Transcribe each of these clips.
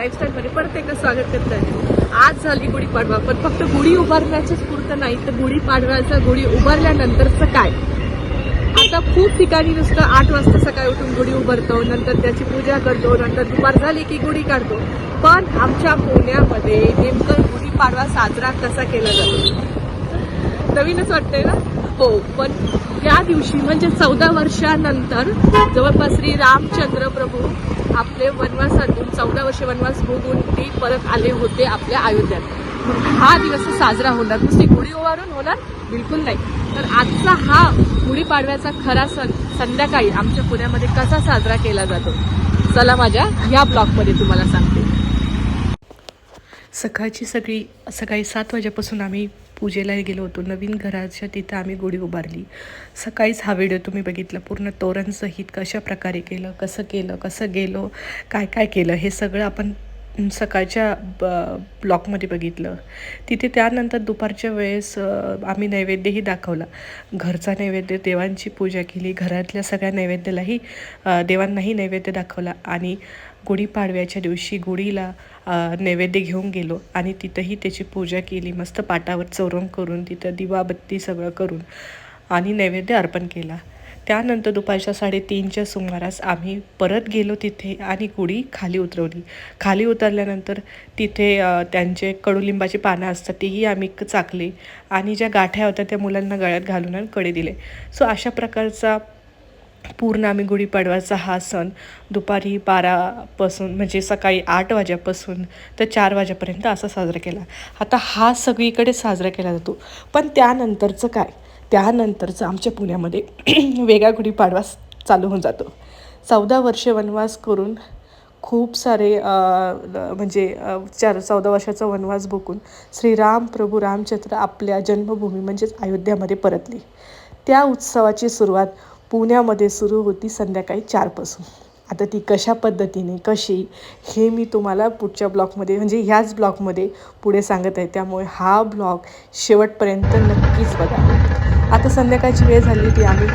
लाईफस्टाईलमध्ये परत एकदा स्वागत करत आहे. आज झाली गुढीपाडवा पण फक्त गुढी उभारण्याचंच पुरतं नाही तर गुढीपाडव्याचा गुढी उभारल्यानंतरचं काय? आता खूप ठिकाणी नुसतं आठ वाजता सकाळी उठून गुढी उभारतो नंतर त्याची पूजा करतो नंतर दुपार झाली की गुढी काढतो. पण आमच्या पुण्यामध्ये नेमकं गुढीपाडवा साजरा कसा केला जातो? नवीनच वाटतंय ना? हो पण या दिवशी म्हणजे चौदा वर्षानंतर जवळपास श्री रामचंद्र प्रभू आपले वनवासातून चौदा वर्ष वनवास भोगून ते परत आले होते आपल्या अयोध्यात. हा दिवस साजरा होणार. नुसती गुढी उभारून होणार? बिलकुल नाही. तर आजचा हा गुढीपाडव्याचा खरा सण संध्याकाळी आमच्या पुण्यामध्ये कसा साजरा केला जातो? चला माझ्या ह्या ब्लॉगमध्ये तुम्हाला सांगते. सकाळची सगळी सकाळी सात वाजेपासून आम्ही पूजेला गेलो होतो. नवीन घराच्या तिथं आम्ही गुढी उभारली. सकाळीच हा व्हिडिओ तुम्ही बघितला. पूर्ण तोरणसहित कशा प्रकारे केलं कसं केलं कसं गेलो काय काय केलं हे सगळं आपण सकाळच्या ब ब्लॉकमध्ये बघितलं. तिथे त्यानंतर दुपारच्या वेळेस आम्ही नैवेद्यही दाखवला. घरचा नैवेद्य देवांची पूजा केली. घरातल्या सगळ्या नैवेद्यालाही देवांनाही नैवेद्य दाखवला. आणि गुढीपाडव्याच्या दिवशी गुढीला नैवेद्य घेऊन गेलो आणि तिथंही त्याची पूजा केली मस्त पाटावर चौरंग करून तिथं दिवाबत्ती सगळं करून आणि नैवेद्य अर्पण केला. त्यानंतर दुपारच्या साडेतीनच्या सुमारास आम्ही परत गेलो तिथे आणि गुढी खाली उतरवली. खाली उतरल्यानंतर तिथे त्यांचे कडुलिंबाची पानं असतात तेही आम्ही चाकली आणि ज्या गाठ्या होत्या त्या मुलांना गळ्यात घालून आणि कडे दिले. सो अशा प्रकारचा पूर्ण आम्ही गुढीपाडव्याचा हा सण दुपारी बारापासून म्हणजे सकाळी आठ वाजेपासून तर चार वाजेपर्यंत असा साजरा केला. आता हा सगळीकडे साजरा केला जातो. पण त्यानंतरचं काय? त्यानंतरचं आमच्या पुण्यामध्ये वेगळा गुढीपाडवा चालू होऊन जातो. चौदा वर्ष वनवास करून खूप सारे म्हणजे चार चौदा वर्षाचा वनवास भोगून श्रीराम प्रभू रामचंद्र आपल्या जन्मभूमी म्हणजेच अयोध्यामध्ये परतली. त्या उत्सवाची सुरुवात पुण्यामध्ये सुरू होती संध्याकाळी चारपासून. आता ती कशा पद्धतीने कशी हे मी तुम्हाला पुढच्या ब्लॉगमध्ये म्हणजे ह्याच ब्लॉगमध्ये पुढे सांगत आहे. त्यामुळे हा ब्लॉग शेवटपर्यंत नक्कीच बघा. आता संध्याकाळची वेळ झाली ती आम्ही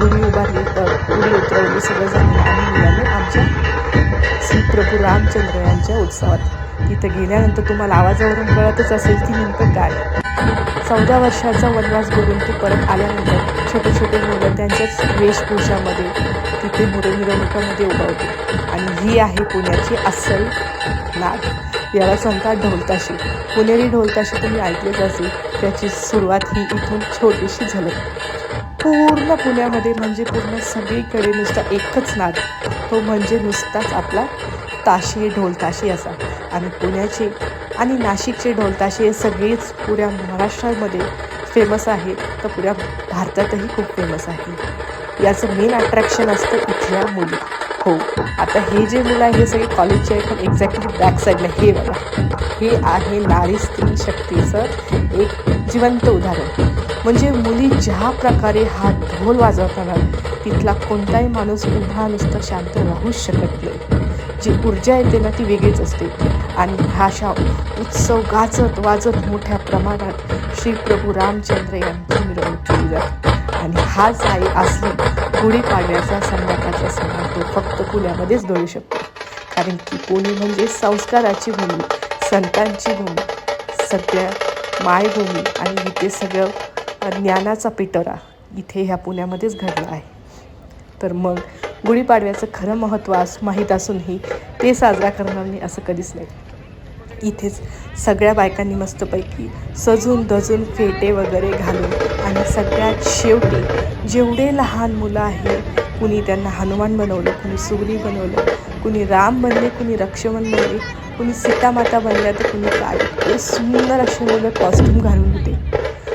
गुढी उभारली गुढी उतरवली सगळं झालं आम्ही निघालो आमच्या श्री प्रभू रामचंद्र यांच्या उत्सवात. तिथं गेल्यानंतर तुम्हाला आवाजावरून कळतच असेल की नेमकं काय. चौदा वर्षाचा वनवास बघून ते परत आल्यानंतर छोटे छोटे मुलं त्यांच्याच वेशभूषामध्ये तिथे मुलं मिरवणुकामध्ये उभा आणि ही आहे पुण्याची अस्सल नाद. याला सांगतात ढोलताशी. पुणेरी ढोलताशी तुम्ही ऐकलेच असेल. त्याची सुरुवात ही इथून छोटीशी झाली. पूर्ण पुण्यामध्ये म्हणजे पूर्ण सगळीकडे नुसता एकच नाद. तो म्हणजे नुसताच आपला ताशी ढोलताशी असा. आणि पुण्याची आणि नाशिकचे ढोलताशे हे सगळेच पुऱ्या महाराष्ट्रामध्ये फेमस आहे तर पुऱ्या भारतातही खूप फेमस आहे. याचं मेन अट्रॅक्शन असतं इथल्या मुली. हो आता हे जे मुलं आहे हे सगळे कॉलेजचे आहे पण एक्झॅक्टली बॅक साईडला हे बघा. हे आहे नारी स्त्री शक्तीचं एक जिवंत उदाहरण. म्हणजे मुली ज्या प्रकारे हा ढोल वाजवताना तिथला कोणताही माणूस उभा नुसतं शांत राहूच शकत नाही. जी ऊर्जा येते ना ती वेगळीच असते. आणि हा उत्सव गाजत वाजत मोठ्या प्रमाणात श्री प्रभू रामचंद्र यांची मिरवणूक केली जाते आणि हाच आहे असली गुढीपाडव्याचा संध्याकाळचा सण तो फक्त पुण्यामध्येच धरू शकतो. कारण की पुणे म्हणजे संस्काराची भूमी संतांची भूमी सगळ्या मायभूमी आणि इथे सगळं ज्ञानाचा पिटरा इथे ह्या पुण्यामध्येच घडला आहे. तर मग गुढीपाडव्याचं खरं महत्त्व अस माहीत असूनही ते साजरा करणार नाही असं कधीच नाही. इथेच सगळ्या बायकांनी मस्तपैकी सजून धजून फेटे वगैरे घालून आणि सगळ्यात शेवटी जेवढे लहान मुलं आहेत कुणी त्यांना हनुमान बनवलं कुणी सुगरी बनवलं कुणी राम बनले कुणी रक्षमन बनले कुणी सीतामाता बनल्या तर कुणी काय? सुंदर असे मुलं कॉस्ट्यूम घालून होते.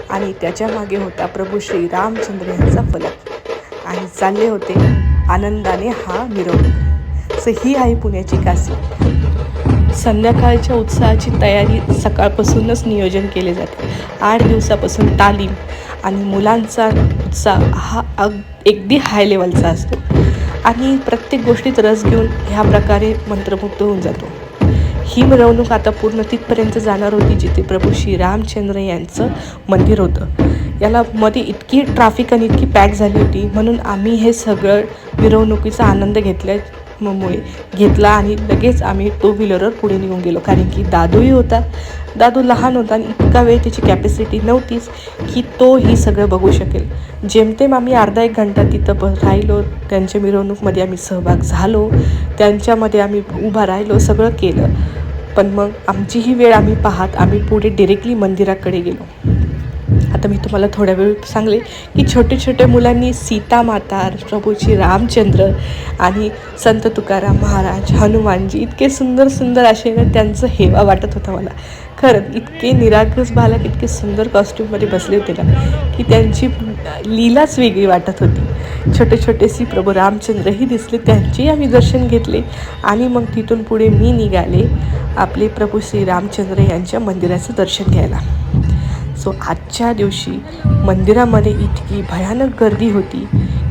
आणि त्याच्यामागे होता प्रभू श्री रामचंद्र यांचा फलक आणि चालले होते आनंदाने हा मिरवणूक. सो ही आहे पुण्याची काशी संध्याकाळच्या उत्साहाची तयारी सकाळपासूनच नियोजन केले जाते. आठ दिवसापासून तालीम आणि मुलांचा उत्साह हा अग अगदी हाय लेवलचा असतो. आणि प्रत्येक गोष्टीत रस घेऊन ह्या प्रकारे मंत्रमुग्ध होऊन जातो. ही मिरवणूक आता पूर्ण तिथपर्यंत जाणार होती जिथे प्रभू श्री रामचंद्र यांचं मंदिर होतं. याला मध्ये इतकी ट्रॅफिक आणि इतकी पॅक झाली होती. म्हणून आम्ही हे सगळं मिरवणुकीचा आनंद घेतल्या मुळे घेतला आणि लगेच आम्ही टू व्हीलरवर पुढे निघून गेलो. कारण की दादूही होता. दादू लहान होता आणि इतका वेळ त्याची कॅपॅसिटी नव्हतीच की तो ही सगळं बघू शकेल. जेमतेम आम्ही अर्धा एक घंटा तिथं ब राहिलो. त्यांच्या मिरवणूकमध्ये आम्ही सहभाग झालो. त्यांच्यामध्ये आम्ही उभा राहिलो. सगळं केलं. पण मग आमचीही वेळ आम्ही पाहत आम्ही पुढे डिरेक्टली मंदिराकडे गेलो. आता मी तुम्हाला थोड्या वेळ सांगले की छोटे छोटे मुलांनी सीता माता प्रभूजी रामचंद्र आणि संत तुकाराम महाराज हनुमानजी इतके सुंदर सुंदर असे ना त्यांचं हेवा वाटत होता मला. खरं इतके निरागस बालक इतके सुंदर कॉस्ट्यूममध्ये बसले होते ना की त्यांची लीलाच वेगळी वाटत होती. छोटे छोटेसी प्रभू रामचंद्रही दिसले त्यांचेही आम्ही दर्शन घेतले आणि मग तिथून पुढे मी निघाले आपले प्रभू श्री रामचंद्र यांच्या मंदिराचं दर्शन घ्यायला. सो आजच्या दिवशी मंदिरामध्ये इतकी भयानक गर्दी होती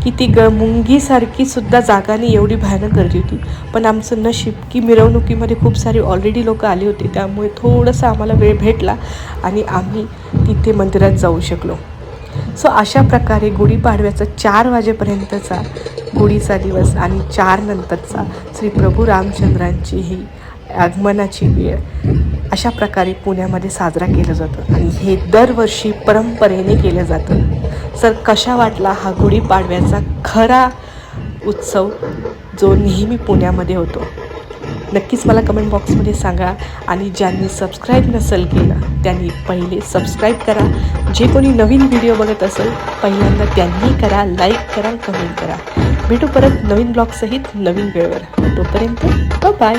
की ती ग मुंगीसारखीसुद्धा जागाने एवढी भयानक गर्दी होती. पण आमचं नशीब की मिरवणुकीमध्ये खूप सारे ऑलरेडी लोक आले होते त्यामुळे थोडंसं आम्हाला वेळ भेटला आणि आम्ही तिथे मंदिरात जाऊ शकलो. सो अशा प्रकारे गुढीपाडव्याचा चार वाजेपर्यंतचा गुढीचा दिवस आणि चार नंतरचा श्री प्रभू रामचंद्रांची ही आगमनाची वेळ अशा प्रकारे पुण्यामध्ये साजरा केलं जातं. आणि हे दरवर्षी परंपरेने केलं जातं. सर कशा वाटला हा गुढीपाडव्याचा खरा उत्सव जो नेहमी पुण्यामध्ये होतो? नक्कीच मला कमेंट बॉक्समध्ये सांगा. आणि ज्यांनी सबस्क्राईब नसेल केलं त्यांनी पहिले सबस्क्राईब करा. जे कोणी नवीन व्हिडिओ बघत असेल पहिल्यांदा त्यांनी करा लाईक करा कमेंट करा. भेटू परत नवीन ब्लॉगसहित नवीन वेळेवर. तोपर्यंत बाय